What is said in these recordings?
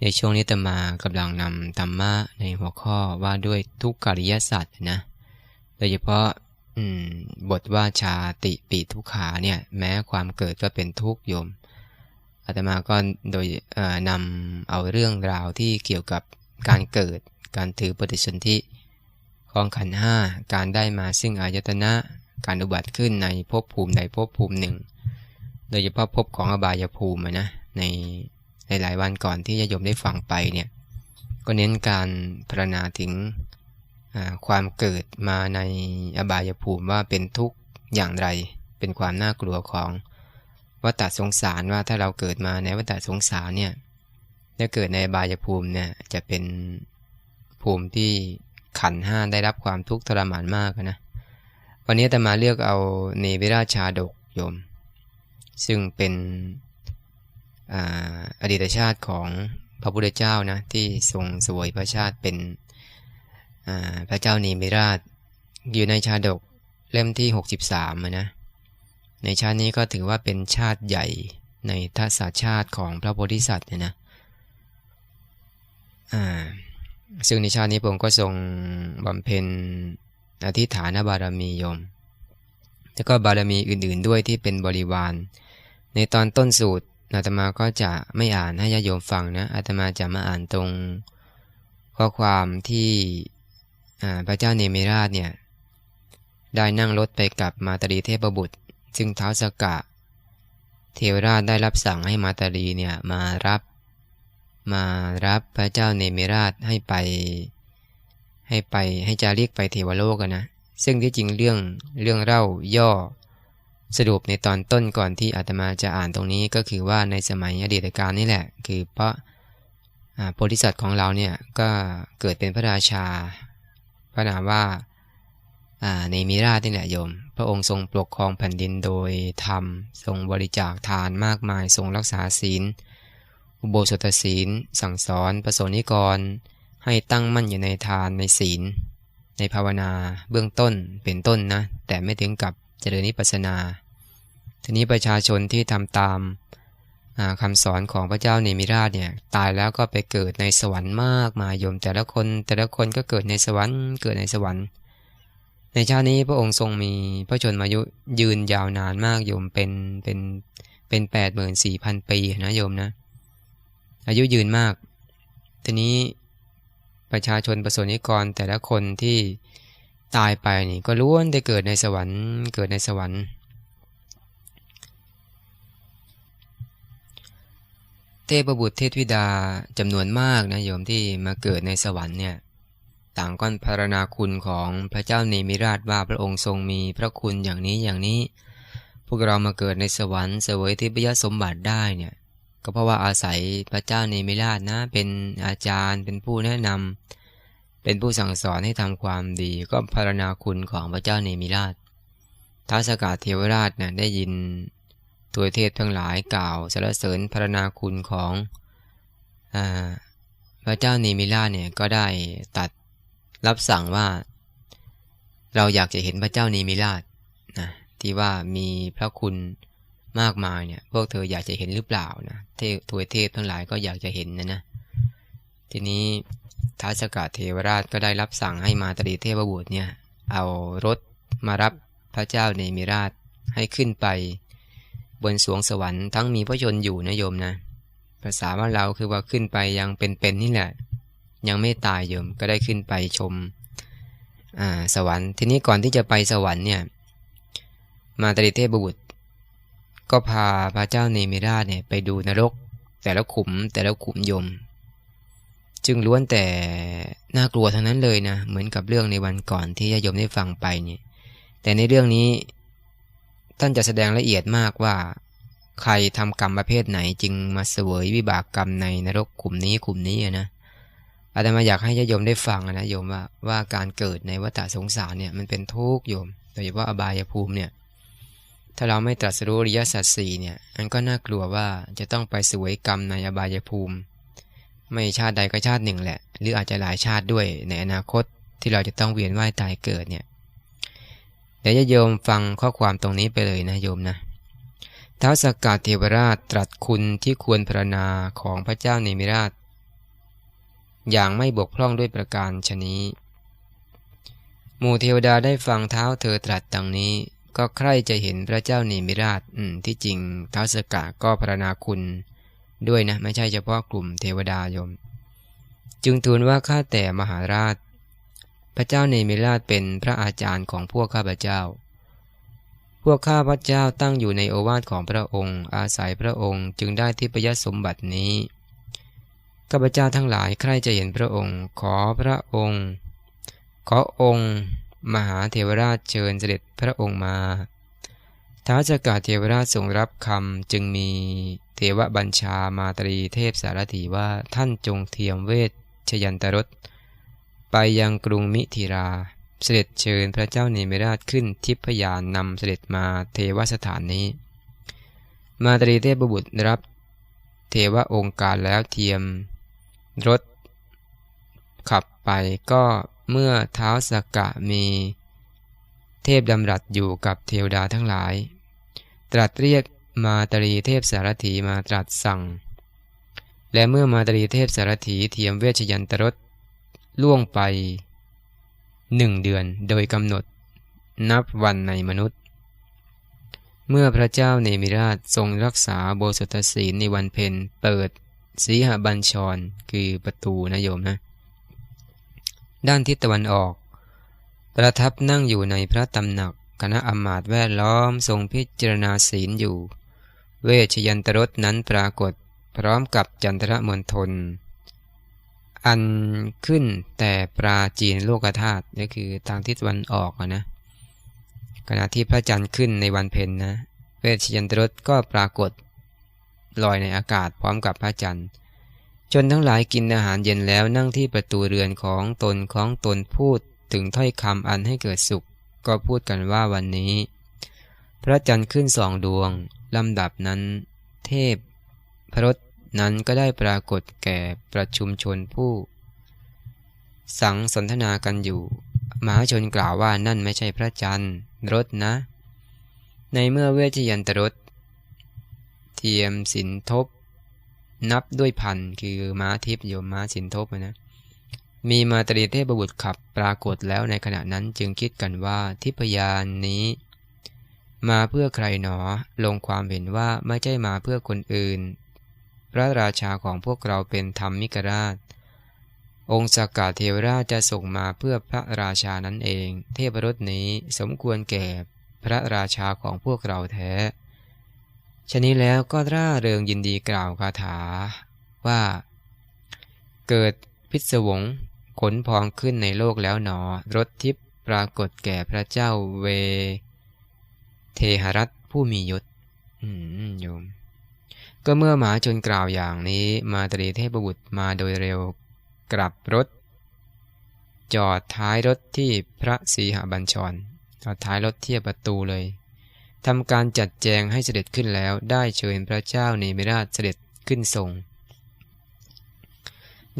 ในช่วงนี้ตมากำลังนำธรรมะในหัวข้อว่าด้วยทุกขริยสัตว์นะ โดยเฉพาะบทว่าชาติปีทุกขาเนี่ยแม้ความเกิดก็เป็นทุกข์โยมอาตมาก็โดยนำเอาเรื่องราวที่เกี่ยวกับการเกิด การถือปฏิสนธิของขันห้าการได้มาซึ่งอายตนะการอุบัติขึ้นในภพภูมิใดภพภูมิหนึ่งโดยเฉพาะภพของอบายภูมินะใน หลายๆวันก่อนที่จะยมได้ฟังไปเนี่ยก็เน้นการพรรณนาถึงความเกิดมาในอบายภูมิว่าเป็นทุกข์อย่างไร เป็นความน่ากลัวของวัฏสงสารว่าถ้าเราเกิดมาในวัฏสงสารเนี่ยถ้าเกิดในอบายภูมิเนี่ยจะเป็นภูมิที่ขันห้าได้รับความทุกข์ทรมานมากนะวันนี้แต่มาเลือกเอาเนวิราชาดกโยม ซึ่งเป็น อดีตชาติของพระพุทธเจ้านะที่ทรงสวยพระชาติเป็นพระเจ้านีมิราช อยู่ในชาดกเล่มที่ 63นะในชาตินี้ก็ถือว่าเป็นชาติใหญ่ในทัศชาติของพระโพธิสัตว์เนี่ยนะซึ่งในชาตินี้ผมก็ทรงบำเพ็ญอธิฐานบารมียม แล้วก็บารมีอื่นๆด้วยที่เป็นบริวาร ในตอนต้นสูตร อาตมาก็จะไม่อ่านให้ญาโยมฟังนะอาตมาจะมาอ่านตรงข้อความที่พระเจ้าเนมิราชเนี่ยได้นั่งรถไปกับมาตรีเทพบุตร ซึ่งเท้าสกะ เทวราชได้รับสั่งให้มาตรีเนี่ยมารับมารับพระเจ้าเนมิราชให้ไป ให้ไปให้จารีกไปเทวโลกกันนะ ซึ่งที่จริงเรื่องเรื่องเล่าย่อ สรุปในตอนต้นก่อนที่อาตมาจะอ่านตรงนี้ก็คือว่าในสมัยอดีตการนี่แหละ คือพระโพธิสัตว์ของเราเนี่ยก็เกิดเป็นพระราชา พระนามว่าในมิราชนี่แหละโยม พระองค์ทรงปกครองแผ่นดินโดยธรรม ทรงบริจาคทานมากมาย ทรงรักษาศีล อุโบสถศีล สั่งสอนประสนิกร ให้ตั้งมั่นอยู่ในทานในศีล ในภาวนาเบื้องต้นเป็นต้นนะ แต่ไม่ถึงกับ เจริญนิพพานา ทีนี้ประชาชนที่ทำตามคำสอนของพระเจ้าเนมิราชเนี่ยตายแล้วก็ไปเกิดในสวรรค์มากมายยม แต่ละคนแต่ละคนก็เกิดในสวรรค์เกิดในสวรรค์ ในชาตินี้พระองค์ทรงมีพระชนมายุยืนยาวนานมากโยมเป็นเป็นเป็นแปดหมื่นสี่พันปีนะโยมนะ อายุยืนมาก ทีนี้ประชาชนประสนิกรแต่ละคนที่ ตายไปนี่ก็ล้วนได้เกิดในสวรรค์ เกิดในสวรรค์ เทพบุตรเทพธิดาจำนวนมากนะโยมที่มาเกิดในสวรรค์เนี่ยต่างก็พารณาคุณของพระเจ้าเนมิราชว่าพระองค์ทรงมีพระคุณอย่างนี้อย่างนี้ พวกเรามาเกิดในสวรรค์เสวยทิพยสมบัติได้เนี่ยก็เพราะว่าอาศัยพระเจ้าเนมิราชนะเป็นอาจารย์เป็นผู้แนะนำ เป็นผู้สั่งสอนให้ทำความดีก็พารณาคุณของพระเจ้าเนมิราชท้าสกาเทวราชนี่ยได้ยินตัวเทพทั้งหลายกล่าวสรรเสริญพารณาคุณของอพระเจ้าเนมิราชเนี่ยก็ได้ตัดรับสั่งว่า เราอยากจะเห็นพระเจ้าเนมิราชนะที่ว่ามีพระคุณมากมายเนี่ยพวกเธออยากจะเห็นหรือเปล่านะเทพทวยเทพทั้งหลายก็อยากจะเห็นนะนะทีนี้ ท้าสกัดเทวราชก็ได้รับสั่งให้มาตรีเทพบุตรเนี่ย เอารถมารับพระเจ้าในมิราชให้ขึ้นไป บนสวงสวรรค์ทั้งมีพระชนอยู่นะโยมนะ ภาษาว่าเราคือว่าขึ้นไปยังเป็นๆนี่แหละ ยังไม่ตายโยมก็ได้ขึ้นไปชมสวรรค์ ทีนี้ก่อนที่จะไปสวรรค์เนี่ย มาตรีเทพบุตร ก็พาพระเจ้าเนมิราชเนี่ยไปดูนรก แต่ละขุมแต่ละขุมโยม จึงล้วนแต่น่ากลัวทั้งนั้นเลยนะ เหมือนกับเรื่องในวันก่อนที่ญาโยมได้ฟังไปเนี่ยแต่ในเรื่องนี้ ท่านจะแสดงละเอียดมากว่า ใครทำกรรมประเภทไหนจึงมาเสวยวิบากกรรมในนรกขุมนี้ขุมนี้นะอาตมาอยากให้ญาติโยมได้ฟังนะโยมว่าว่าการเกิดในวัฏสงสารเนี่ยมันเป็นทุกข์โยมโดยเฉพาะอบายภูมิเนี่ยถ้าเราไม่ตรัสรู้อริยสัจสี่เนี่ยมันก็น่ากลัวว่าจะต้องไปสวยกรรมในอบายภูมิ ไม่ชาติใดก็ชาติหนึ่งแหละ หรืออาจจะหลายชาติด้วยในอนาคตที่เราจะต้องเวียนว่ายตายเกิดเนี่ยเดี๋ยวจะโยมฟังข้อความตรงนี้ไปเลยนะโยมนะท้าวสกกาเทวราชตรัสคุณที่ควรพรณนาของพระเจ้าเนมิราช อย่างไม่บกพร่องด้วยประการชนี้หมู่เทวดาได้ฟังเท้าเธอตรัสดังนี้ ก็ใคร่จะเห็นพระเจ้าเนมิราช อืมที่จริงท้าวสกกาก็พรณนาคุณ ด้วยนะไม่ใช่เฉพาะกลุ่มเทวดาโยม จึงทูลว่าข้าแต่มหาราช พระเจ้าเนมิราชเป็นพระอาจารย์ของพวกข้าพเจ้า พวกข้าพระเจ้าตั้งอยู่ในโอวาทของพระองค์ อาศัยพระองค์จึงได้ทิพยสมบัตินี้ข้าพเจ้าทั้งหลายใครจะเห็นพระองค์ ขอพระองค์ ขอองค์ มหาเทวราชเชิญเสด็จพระองค์มา ท้าวสกาเทวราชทรงรับคำจึงมีเทวบัญชามาตรีเทพสารถีว่าท่านจงเทียมเวชชยันตรสไปยังกรุงมิถิรา เสด็จเชิญพระเจ้าเนมิราชขึ้นทิพยานนำเสด็จมาเทวสถานนี้ มาตรีเทพบุตรรับเทวองค์การแล้วเทียมรถขับไปก็เมื่อเท้าสกกะมี เทพดำรัสอยู่กับเทวดาทั้งหลาย ตรัสเรียกมาตรีเทพสารถีมาตรัสสั่ง และเมื่อมาตรีเทพสารถีเทียมเวชยันตรสล่วงไปหนึ่งเดือนโดยกำหนดนับวันในมนุษย์ เมื่อพระเจ้าเนมิราชทรงรักษาโบสถศีลในวันเพ็ญเปิดสีหบัญชรคือประตูนะโยมนะ ด้านทิศตะวันออก ประทับนั่งอยู่ในพระตำหนัก คณะอมาตแวดล้อมทรงพิจารณาศีลอยู่ เวชยันตรสนั้นปรากฏพร้อมกับจันทรมณฑลอันขึ้นแต่ปราจีนโลกธาตุนี่คือทางทิศตะวันออกนะขณะที่พระจันทร์ขึ้นในวันเพ็ญนะเวชยันตรสก็ปรากฏลอยในอากาศพร้อมกับพระจันทร์จนทั้งหลายกินอาหารเย็นแล้วนั่งที่ประตูเรือนของตนของตนพูดถึงถ้อยคำอันให้เกิดสุข ก็พูดกันว่าวันนี้ พระจันทร์ขึ้นสองดวงลำดับนั้น เทพพระรถนั้นก็ได้ปรากฏแก่ประชุมชนผู้ สังสนทนากันอยู่มหาชนกล่าวว่านั่นไม่ใช่พระจันทร์รถนะ ในเมื่อเวชยันตรถเทียมสินทบ นับด้วยพันคือม้าทิพย์โยมม้าสินทบนะ มีมาตรีเทพบุตรขับปรากฏแล้วในขณะนั้นจึงคิดกันว่าทิพยานนี้ มาเพื่อใครหนอลงความเห็นว่าไม่ใช่มาเพื่อคนอื่น พระราชาของพวกเราเป็นธรรมมิกราช องค์สกกาเทวราชจะส่งมาเพื่อพระราชานั้นเอง เทพรถนี้สมควรแก่พระราชาของพวกเราแท้ชนี้แล้วก็ร่าเริงยินดีกล่าวคาถาว่า เกิด พิศวงขนพองขึ้นในโลกแล้วหนอ รถทิพย์ปรากฏแก่พระเจ้าเว เทหรัตผู้มียศโยม ก็เมื่อหมาชนกล่าวอย่างนี้ มาตรีเทพบุตรมาโดยเร็วกลับรถ จอดท้ายรถที่พระสีหบัญชรจอดท้ายรถเทียบประตูเลยทำการจัดแจงให้เสด็จขึ้นแล้วได้เชิญพระเจ้าเนมิราชเสด็จขึ้นทรง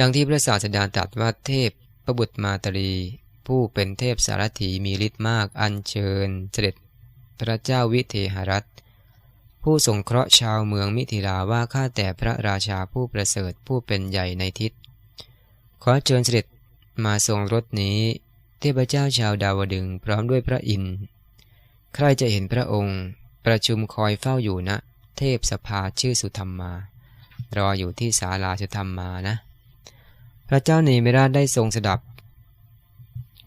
ดังที่พระศาสดาตรัสว่าเทพพระบุตรมาตรี ผู้เป็นเทพสารถีมีฤทธิ์มากอัญเชิญเสด็จพระเจ้าวิเทหรัตผู้สงเคราะห์ชาวเมืองมิถิลาว่าข้าแต่พระราชาผู้ประเสริฐผู้เป็นใหญ่ในทิศ ขอเชิญเสด็จมาทรงรถนี้ เทพเจ้าชาวดาวดึงพร้อมด้วยพระอินทร์ใครจะเห็นพระองค์ ประชุมคอยเฝ้าอยู่นะ เทพสภาชื่อสุธรรมมา รออยู่ที่ศาลาสุธรรมมานะ พระเจ้าเนมิราชได้ทรงสดับ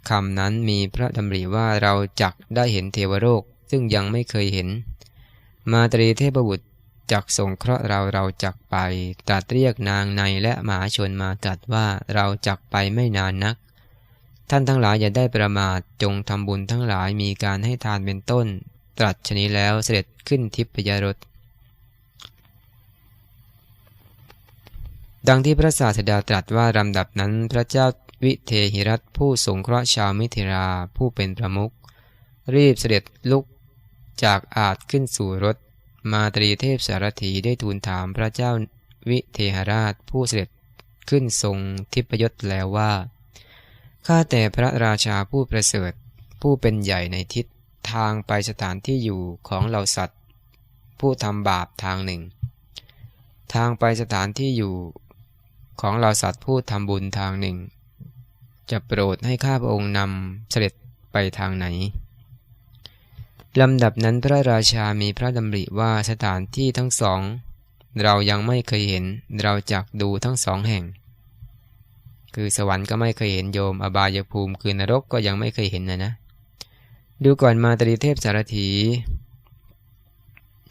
คำนั้นมีพระดำริว่าเราจักได้เห็นเทวโลกซึ่งยังไม่เคยเห็น มาตรีเทพบุตรจักส่งเคราะห์เราเราจักไปตรัสเรียกนางในและมหาชนมาตรัสว่าเราจักไปไม่นานนัก ท่านทั้งหลายอย่าได้ประมาทจงทำบุญทั้งหลายมีการให้ทานเป็นต้น ตรัสชนี้แล้วเสด็จขึ้นทิพยรถ ดังที่พระศาสดาตรัสว่าลำดับนั้นพระเจ้าวิเทหิรัตผู้สงเคราะห์ชาวมิถิราผู้เป็นประมุขรีบเสด็จลุกจากอาจขึ้นสู่รถ มาตรีเทพสารถีได้ทูลถามพระเจ้าวิเทหราชผู้เสด็จขึ้นทรงทิพยศแล้วว่าข้าแต่พระราชาผู้ประเสริฐผู้เป็นใหญ่ในทิศทางไปสถานที่อยู่ของเหล่าสัตว์ ผู้ทำบาปทางหนึ่ง ทางไปสถานที่อยู่ ของเหล่าสัตว์ผู้ทำบุญทางหนึ่ง จะโปรดให้ข้าพระองค์นำเสด็จไปทางไหนลำดับนั้นพระราชามีพระดำริว่าสถานที่ทั้งสอง เรายังไม่เคยเห็นเราจักดูทั้งสองแห่ง คือสวรรค์ก็ไม่เคยเห็นโยม อบายภูมิคือนรกก็ยังไม่เคยเห็นนะนะ ดูก่อนมาตรีเทพสารถี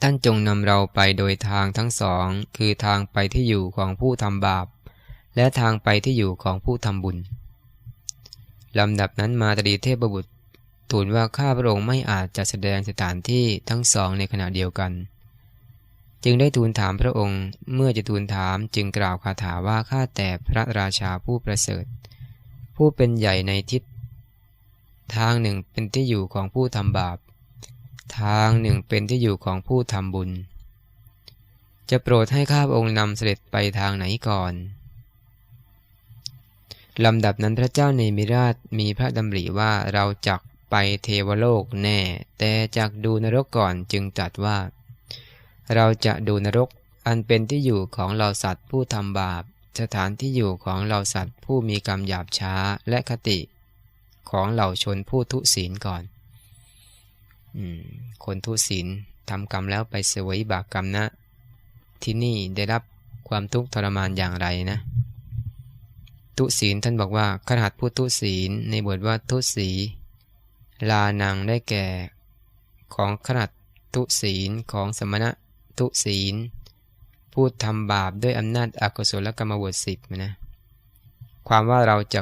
ท่านจงนำเราไปโดยทางทั้งสอง คือทางไปที่อยู่ของผู้ทำบาป และทางไปที่อยู่ของผู้ทำบุญลำดับนั้นมาตรีเทพบุตรทูลว่าข้าพระองค์ไม่อาจจะแสดงสถานที่ทั้งสองในขณะเดียวกัน จึงได้ทูลถามพระองค์เมื่อจะทูลถามจึงกล่าวคาถาว่าข้าแต่พระราชาผู้ประเสริฐ ผู้เป็นใหญ่ในทิศ ทางหนึ่งเป็นที่อยู่ของผู้ทำบาป ทางหนึ่งเป็นที่อยู่ของผู้ทำบุญ จะโปรดให้ข้าพระองค์นำเสด็จไปทางไหนก่อน ลำดับนั้นพระเจ้าเนมิราชมีพระดำริว่าเราจักไปเทวโลกแน่ แต่จากดูนรกก่อนจึงตรัสว่า เราจะดูนรกอันเป็นที่อยู่ของเราสัตว์ผู้ทำบาป สถานที่อยู่ของเราสัตว์ผู้มีกรรมหยาบช้าและคติของเหล่าชนผู้ทุศีลก่อนอคนทุศีลทำกรรมแล้วไปเสวยบาปกรรมนะ ที่นี่ได้รับความทุกข์ทรมานอย่างไรนะ ทุศีลท่านบอกว่าขนาดผู้ทุศีลในบทว่าทุศีลานังได้แก่ของขนาดทุศีลของสมณะทุศีล พูดทำบาปด้วยอำนาจอกุศลกรรมบทสิบนะความว่าเราจะ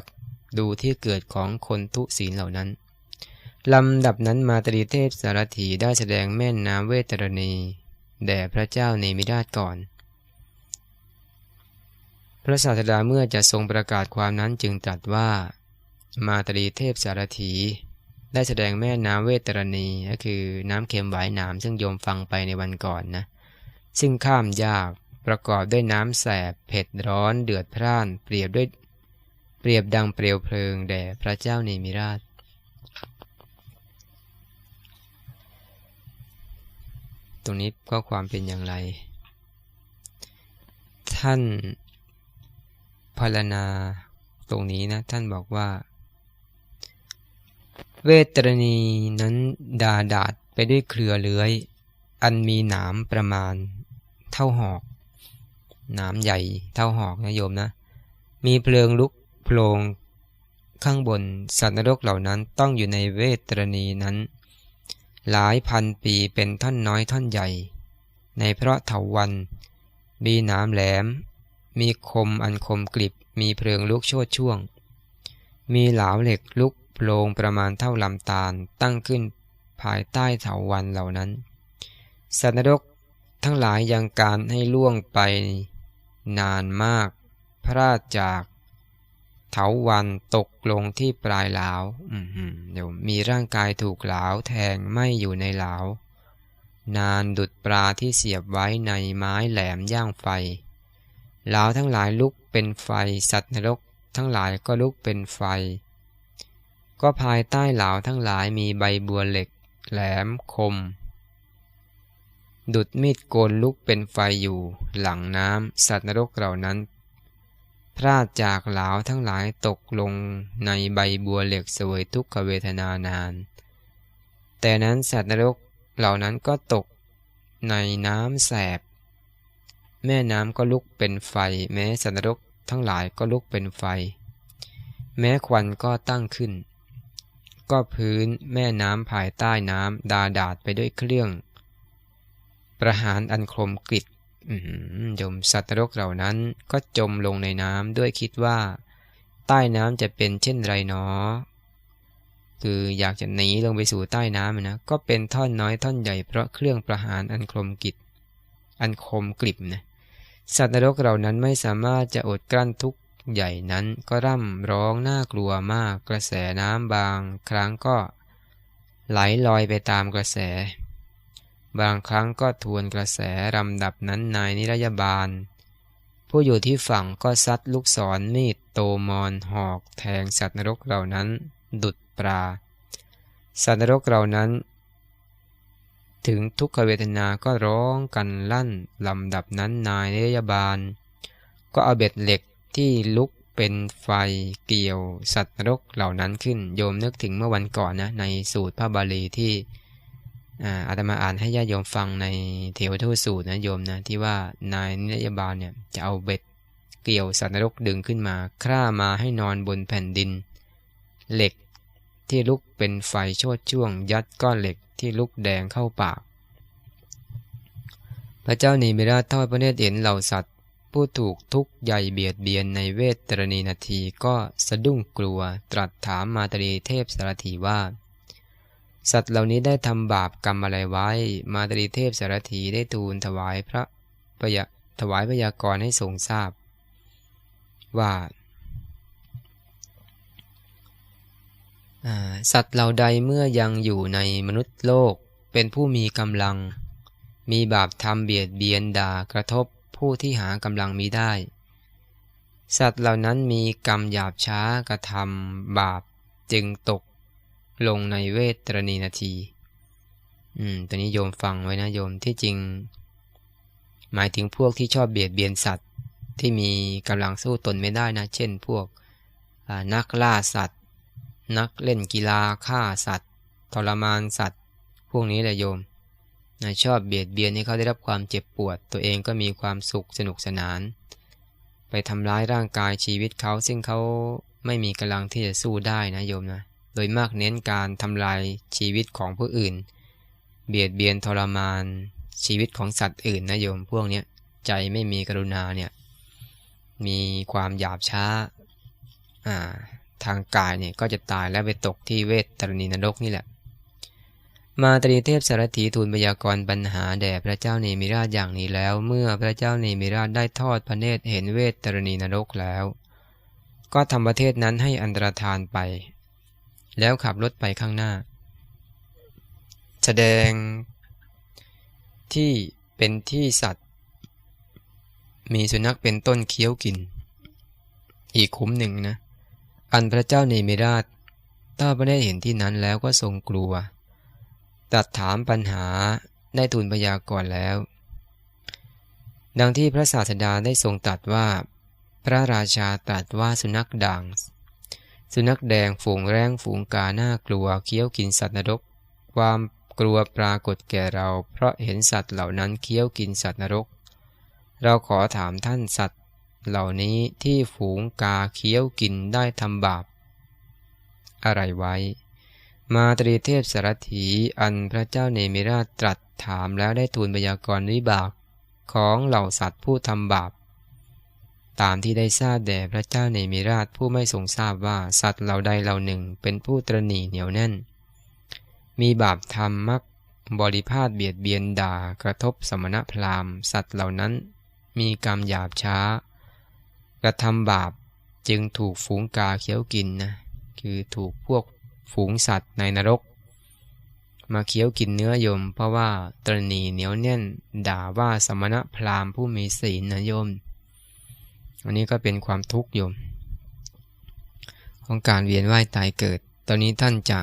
ดูที่เกิดของคนทุศีลเหล่านั้นลำดับนั้นมาตรีเทพสารถีได้แสดงแม่นน้ำเวตรณี แด่พระเจ้าในมิราชก่อน ระศาสดาเมื่อจะทรงประกาศความนั้นจึงตรัสว่า มาตรีเทพสารถี ได้แสดงแม่น้ำเวตรณีก็คือน้ำเค็มหวายน้ำซึ่งโยมฟังไปในวันก่อนนะ ซึ่งข้ามยากประกอบด้วยน้ำแสบ เผ็ดร้อนเดือดพร่าน เปรียบด้วยเปรียบดังเปลวเพลิงแด่พระเจ้าเนมิราช ตรงนี้ก็ความเป็นอย่างไร ท่าน พารณาตรงนี้นะท่านบอกว่า เวตรณีนั้นดาดาดไปด้วยเครือเลื้อย อันมีหนามประมาณเท่าหอกหนามใหญ่เท่าหอกนะโยมนะ มีเพลิงลุกโพลงข้างบนสัตว์นรกเหล่านั้นต้องอยู่ในเวตรณีนั้น หลายพันปีเป็นท่อนน้อยท่อนใหญ่ ในเพราะเถาวันมีหนามแหลม มีคมอันคมกริบ มีเพลิงลุกโชดช่วง มีเหลาเหล็กลุกโพรงประมาณเท่าลำตาลตั้งขึ้นภายใต้เถาวันเหล่านั้น สัตว์นรกทั้งหลายยังการให้ล่วงไปนานมาก พระราชจากเถาวันตกลงที่ปลายเหลาเดี๋ยวมีร่างกายถูกเหลาแทงไม่อยู่ในเหลานานดุดปลาที่เสียบไว้ในไม้แหลมย่างไฟ เหลาทั้งหลายลุกเป็นไฟ สัตว์นรกทั้งหลายก็ลุกเป็นไฟ ก็ภายใต้เหลาทั้งหลายมีใบบัวเหล็ก แหลมคม ดุดมีดโกนลุกเป็นไฟอยู่ หลังน้ำสัตว์นรกเหล่านั้นพราดจากเหลาทั้งหลายตกลงในใบบัวเหล็กสวยทุกขเวทนานาน แต่นั้นสัตว์นรกเหล่านั้นก็ตกในน้ำแสบ แม่น้ำก็ลุกเป็นไฟ แม้สัตว์นรกทั้งหลายก็ลุกเป็นไฟ แม้ควันก็ตั้งขึ้น ก็พื้นแม่น้ำภายใต้น้ำดาดาดไปด้วยเครื่อง ประหารอันคมกริดยมสัตว์รกเหล่านั้นก็จมลงในน้ำด้วยคิดว่า ใต้น้ำจะเป็นเช่นไรเนาะคืออยากจะหนีลงไปสู่ใต้น้ำนะก็เป็นท่อนน้อยท่อนใหญ่เพราะเครื่องประหารอันคมกิดอันคมกริบนะ สัตว์นรกเหล่านั้นไม่สามารถจะอดกลั้นทุกข์ใหญ่นั้นก็ร่ำร้องน่ากลัวมากกระแสน้ำบางครั้งก็ไหลลอยไปตามกระแส บางครั้งก็ทวนกระแสลำดับนั้นนายนิรยาบาล ผู้อยู่ที่ฝั่งก็ซัดลูกศรมีดโตมอนหอกแทงสัตว์นรกเหล่านั้น ดุดปลาสัตว์นรกเหล่านั้น ถึงทุกขเวทนาก็ร้องกันลั่นลำดับนั้นนายนิยบาล ก็เอาเบ็ดเหล็กที่ลุกเป็นไฟเกี่ยวสัตว์นรกเหล่านั้นขึ้น โยมนึกถึงเมื่อวันก่อนนะในสูตรพระบาลีที่อาตมาอ่านให้ญาติโยมฟังในเทวทูตสูตรนะโยมนะที่ว่านายนิยบาลเนี่ยจะเอาเบ็ดเกี่ยวสัตว์นรกดึงขึ้นมา คร่ามาให้นอนบนแผ่นดิน เหล็ก ที่ลุกเป็นไฟโชดช่วง ยัดก้อนเหล็กที่ลุกแดงเข้าปาก พระเจ้านีมิราชทอดพระเนตรเห็นเหล่าสัตว์ ผู้ถูกทุกข์ใหญ่เบียดเบียนในเวทตรณีนาทีก็สะดุ้งกลัวตรัสถามมาตรีเทพสารถีว่า สัตว์เหล่านี้ได้ทำบาปกรรมอะไรไว้ มาตรีเทพสารถีได้ทูลถวายพระพยถวายพยากรณ์ให้ทรงทราบ ว่า สัตว์เหล่าใดเมื่อยังอยู่ในมนุษย์โลก เป็นผู้มีกำลัง มีบาปทำเบียดเบียนด่ากระทบผู้ที่หากำลังมีได้ สัตว์เหล่านั้นมีกรรมหยาบช้ากระทำบาปจึงตกลงในเวทตรณีนาที อืม ตัวนี้โยมฟังไว้นะโยมที่จริง หมายถึงพวกที่ชอบเบียดเบียนสัตว์ที่มีกำลังสู้ตนไม่ได้นะ เช่นพวกนักล่าสัตว์ นักเล่นกีฬาฆ่าสัตว์ทรมานสัตว์ พวกนี้แหละโยมนะชอบเบียดเบียนให้เขาได้รับความเจ็บปวด ตัวเองก็มีความสุขสนุกสนาน ไปทำร้ายร่างกายชีวิตเขาซึ่งเขาไม่มีกำลังที่จะสู้ได้นะโยมนะโดยมากเน้นการทำลายชีวิตของผู้อื่น เบียดเบียนทรมานชีวิตของสัตว์อื่นนะโยมพวกนี้ใจไม่มีกรุณาเนี่ยมีความหยาบช้า ทางกายเนี่ยก็จะตายและไปตกที่เวทตรณีนรกนี่แหละ มาตรีเทพสารถีทูลพยากรปัญหาแด่พระเจ้าเนมิราชอย่างนี้แล้ว เมื่อพระเจ้าเนมิราชได้ทอดพระเนตรเห็นเวทตรณีนรกแล้ว ก็ทำประเทศนั้นให้อันตรธานไป แล้วขับรถไปข้างหน้า แสดงที่เป็นที่สัตว์ มีสุนัขเป็นต้นเคี้ยวกิน อีกคุ้มหนึ่งนะ อันพระเจ้าเนมิราชถ้าพระเนตรเห็นที่นั้นแล้วก็ทรงกลัว ตัดถามปัญหาได้ทูลพยากรณ์แล้ว ดังที่พระศาสดาได้ทรงตรัสว่า พระราชาตรัสว่าสุนัขด่าง สุนัขแดงฝูงแรงฝูงกาหน้ากลัวเคี้ยวกินสัตว์นรก ความกลัวปรากฏแก่เรา เพราะเห็นสัตว์เหล่านั้นเคี้ยวกินสัตว์นรก เราขอถามท่านสัตว เหล่านี้ที่ฝูงกาเคี้ยวกินได้ทำบาป อะไรไว้ มาตรีเทพสารถีอันพระเจ้าเนมิราชตรัสถามแล้วได้ทูลพยากรณ์วิบากของเหล่าสัตว์ผู้ทำบาป ตามที่ได้ทราบแด่พระเจ้าเนมิราชผู้ไม่ทรงทราบว่าสัตว์เหล่าใดเหล่าหนึ่งเป็นผู้ตรณีเหนียวแน่น มีบาปทำมักบริพาทเบียดเบียนด่ากระทบสมณพราหมณ์ สัตว์เหล่านั้นมีกรรมหยาบช้า กระทำบาปจึงถูกฝูงกาเคี้ยวกินนะคือถูกพวกฝูงสัตว์ในนรก มาเคี้ยวกินเนื้อโยม เพราะว่าตรณีเหนียวแน่นด่าว่าสมณะพราหมณ์ผู้มีศีลนะโยม อันนี้ก็เป็นความทุกข์โยม ของการเวียนว่ายตายเกิด ตอนนี้ท่านจะ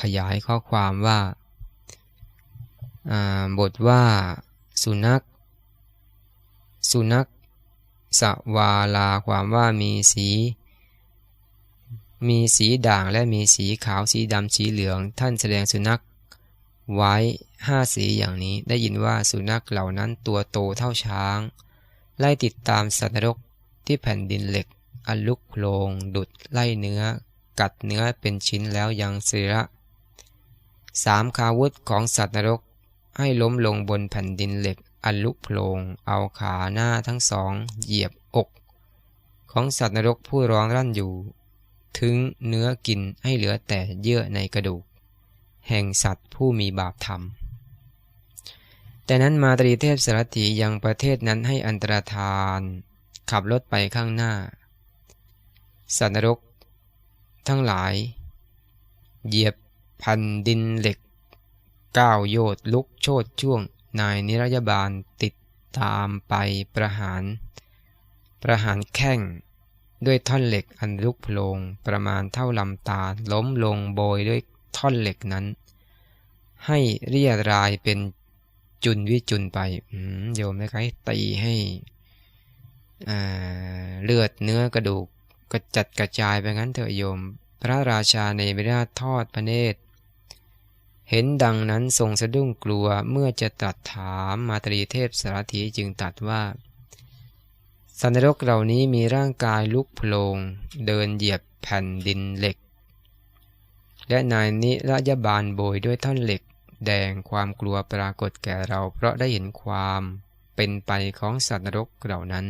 ขยายข้อความว่าบทว่าสุนัข สุนัข สวาลาความว่ามีสี มีสีด่างและมีสีขาวสีดำสีเหลือง ท่านแสดงสุนัขไว้ห้าสีอย่างนี้ได้ยินว่าสุนัขเหล่านั้นตัวโตเท่าช้าง ไล่ติดตามสัตว์นรกที่แผ่นดินเหล็ก อันลุกโลงดุดไล่เนื้อ กัดเนื้อเป็นชิ้นแล้วยังเสืระสามคาวุธของสัตว์นรกให้ล้มลงบนแผ่นดินเหล็ก อันลุกโพลงเอาขาหน้าทั้งสอง เหยียบอก ของสัตว์นรกผู้ร้องรั่นอยู่ ถึงเนื้อกินให้เหลือแต่เยื่อในกระดูก แห่งสัตว์ผู้มีบาปธรรมแต่นั้นมาตรีเทพสารถียังประเทศนั้นให้อันตรธาน ขับรถไปข้างหน้า สัตว์นรก ทั้งหลาย เหยียบพันดินเหล็กก้าวโยดลุกโชดช่วง นายนิรยาบาลติดตามไปประหาร ประหารแข้งด้วยท่อนเหล็กอันลุกโพลงประมาณเท่าลำตาล้มลงโบยด้วยท่อนเหล็กนั้น ให้เรียรายเป็นจุนวิจุนไปโยมได้ใครตีให้เลือดเนื้อกระดูกกระจัดกระจายไปงั้นเถอะโยม พระราชาในเวลาทอดพระเนตร เห็นดังนั้นทรงสะดุ้งกลัวเมื่อจะตรัสถามมาตรีเทพสารถีจึงตัดว่า สันนรกเหล่านี้มีร่างกายลุกโพลง เดินเหยียบแผ่นดินเหล็ก และนายนิรยบาลโบยด้วยท่อนเหล็ก แดงความกลัวปรากฏแก่เรา เพราะได้เห็นความเป็นไปของสัตว์นรกเหล่านั้น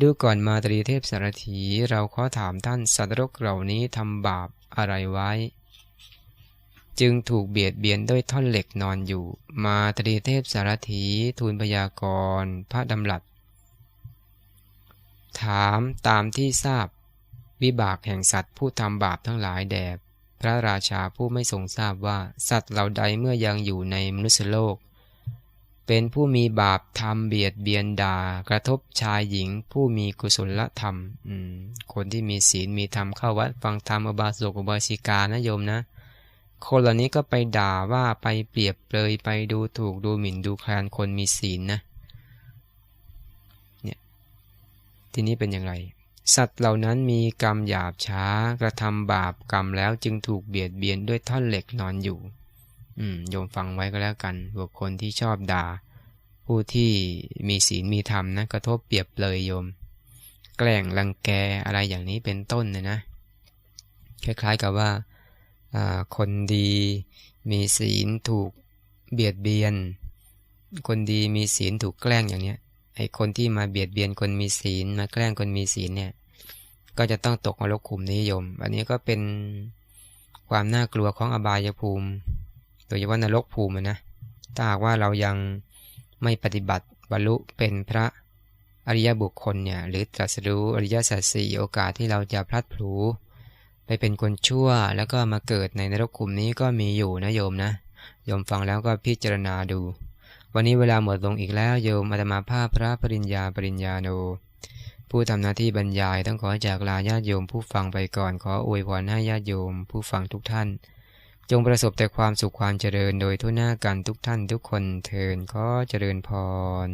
ดูก่อนมาตรีเทพสารถีเราขอถามท่านสัตว์นรกเหล่านี้ทำบาปอะไรไว้ จึงถูกเบียดเบียนด้วยท่อนเหล็กนอนอยู่ มาตรีเทพสารถีทูลพยากรณ์พระดำรัสถามตามที่ทราบ วิบากแห่งสัตว์ผู้ทำบาปทั้งหลายแด่พระราชาผู้ไม่ทรงทราบว่าสัตว์เหล่าใดเมื่อยังอยู่ในมนุษยโลก เป็นผู้มีบาปทำเบียดเบียนด่ากระทบชายหญิงผู้มีกุศลธรรมคนที่มีศีลมีธรรมเข้าวัดฟังธรรมอบาสกอบาสิกานะโยมนะ คนเหล่านี้ก็ไปด่าว่าไปเปรียบเปรยไปดูถูกดูหมิ่นดูแคลนคนมีศีลนะเนี่ยทีนี้เป็นอย่างไร สัตว์เหล่านั้นมีกรรมหยาบช้ากระทำบาปกรรมแล้วจึงถูกเบียดเบียนด้วยท่อนเหล็กนอนอยู่ อืมโยมฟังไว้ก็แล้วกันบุคคลที่ชอบด่า ผู้ที่มีศีลมีธรรมนะกระทบเปรียบเลยโยม แกล้งรังแกอะไรอย่างนี้เป็นต้นนะนะคล้ายๆกับว่า คนดีมีศีลถูกเบียดเบียน คนดีมีศีลถูกแกล้งอย่างเนี้ยไอคนที่มาเบียดเบียนคนมีศีลมาแกล้งคนมีศีลเนี่ย ก็จะต้องตกนรกขุมนิยม อันนี้ก็เป็นความน่ากลัวของอบายภูมิ โดยเฉพาะนรกภูมินะ ถ้าหากว่าเรายังไม่ปฏิบัติบรรลุเป็นพระอริยบุคคลเนี่ย หรือตรัสรู้อริยสัจสี่โอกาสที่เราจะพลัดพลู ไปเป็นคนชั่วแล้วก็มาเกิดในนรกขุมนี้ก็มีอยู่นะโยมนะโยมฟังแล้วก็พิจารณาดู วันนี้เวลาหมดลงอีกแล้วโยมอาตมาภาพพระปริญญาปริญญาโน ผู้ทำหน้าที่บรรยายต้องขอจากลาญาติโยมผู้ฟังไปก่อนขออวยพรให้ญาติโยม ผู้ฟังทุกท่าน จงประสบแต่ความสุขความเจริญโดยทั่วหน้ากันทุกท่านทุกคนเทินขอเจริญพร